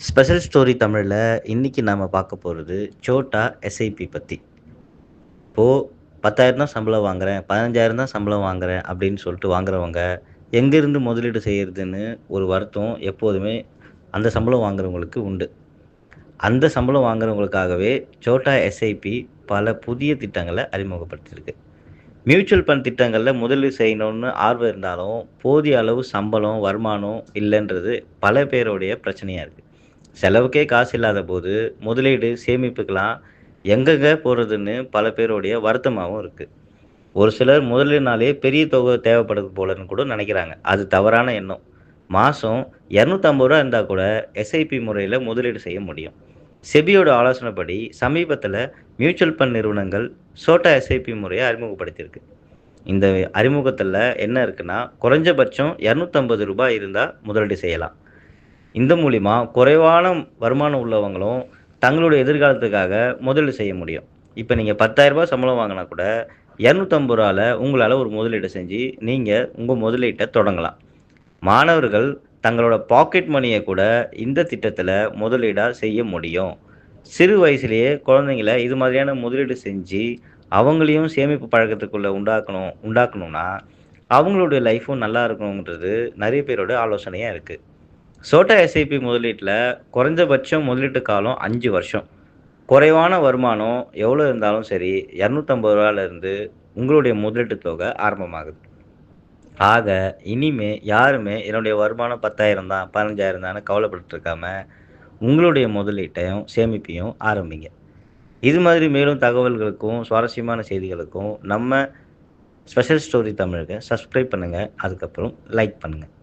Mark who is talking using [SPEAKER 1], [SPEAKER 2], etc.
[SPEAKER 1] Special story தமிழில் இன்றைக்கி நாம் பார்க்க போகிறது சோட்டா எஸ்ஐபி பற்றி இப்போது பத்தாயிரம் தான் சம்பளம் வாங்குறேன் பதினஞ்சாயிரம் தான் சம்பளம் வாங்குறேன் அப்படின்னு சொல்லிட்டு வாங்குறவங்க எங்கேருந்து முதலீடு செய்கிறதுன்னு ஒரு வருத்தம் எப்போதுமே அந்த சம்பளம் வாங்குறவங்களுக்கு உண்டு. அந்த சம்பளம் வாங்குறவங்களுக்காகவே சோட்டா எஸ்ஐபி பல புதிய திட்டங்களை அறிமுகப்படுத்தியிருக்கு. மியூச்சுவல் ஃபண்ட் திட்டங்களில் முதலீடு செய்யணும்னு ஆர்வம் இருந்தாலும் போதிய அளவு சம்பளம் வருமானம் இல்லைன்றது பல பேருடைய பிரச்சனையாக இருக்குது செலவுக்கே காசு இல்லாத போது முதலீடு சேமிப்புக்கெல்லாம் எங்கெங்க போகிறதுன்னு பல பேருடைய வருத்தமாகவும் இருக்குது ஒரு சிலர் முதலீடுனாலே பெரிய தொகை தேவைப்படுது போலன்னு கூட நினைக்கிறாங்க. அது தவறான எண்ணம். மாதம் இரநூத்தம்பது ரூபா இருந்தால் கூட எஸ்ஐபி முறையில் முதலீடு செய்ய முடியும். செபியோட ஆலோசனைப்படி சமீபத்தில் மியூச்சுவல் ஃபண்ட் நிறுவனங்கள் சோட்டா எஸ்ஐபி முறையை அறிமுகப்படுத்தியிருக்கு. இந்த அறிமுகத்தில் என்ன இருக்குன்னா குறைஞ்சபட்சம் இரநூத்தம்பது ரூபாய் இருந்தால் முதலீடு செய்யலாம். இந்த மூலிமா குறைவான வருமானம் உள்ளவங்களும் தங்களுடைய எதிர்காலத்துக்காக முதலீடு செய்ய முடியும். இப்போ நீங்கள் பத்தாயிரரூபா சம்பளம் வாங்கினா கூட இரநூத்தம்பது ரூபாவில் உங்களால் ஒரு முதலீடு செஞ்சு நீங்கள் உங்கள் முதலீட்டை தொடங்கலாம். மாணவர்கள் தங்களோட பாக்கெட் மணியை கூட இந்த திட்டத்தில் முதலீடாக செய்ய முடியும். சிறு வயசுலேயே குழந்தைங்கள இது மாதிரியான முதலீடு செஞ்சு அவங்களையும் சேமிப்பு பழக்கத்துக்குள்ளே உண்டாக்கணும் உண்டாக்கணும்னா அவங்களுடைய லைஃப்பும் நல்லா இருக்கணுன்றது நிறைய பேரோட ஆலோசனையாக இருக்குது சோட்டா எஸ்ஐபி முதலீட்டில் குறைஞ்சபட்சம் முதலீட்டு காலம் அஞ்சு வருஷம். குறைவான வருமானம் எவ்வளோ இருந்தாலும் சரி இரநூத்தம்பது ரூபாயிலேருந்து உங்களுடைய முதலீட்டு தொகை ஆரம்பமாகுது. ஆக இனிமே யாருமே என்னுடைய வருமானம் பத்தாயிரம் தான் பதினஞ்சாயிரம் தான் கவலைப்பட்டு இருக்காம உங்களுடைய முதலீட்டையும் சேமிப்பையும் ஆரம்பிங்க. இது மாதிரி மேலும் தகவல்களுக்கும் சுவாரஸ்யமான செய்திகளுக்கும் நம்ம ஸ்பெஷல் ஸ்டோரி தமிழுக்கு சப்ஸ்கிரைப் பண்ணுங்கள் அதுக்கப்புறம் லைக் பண்ணுங்கள்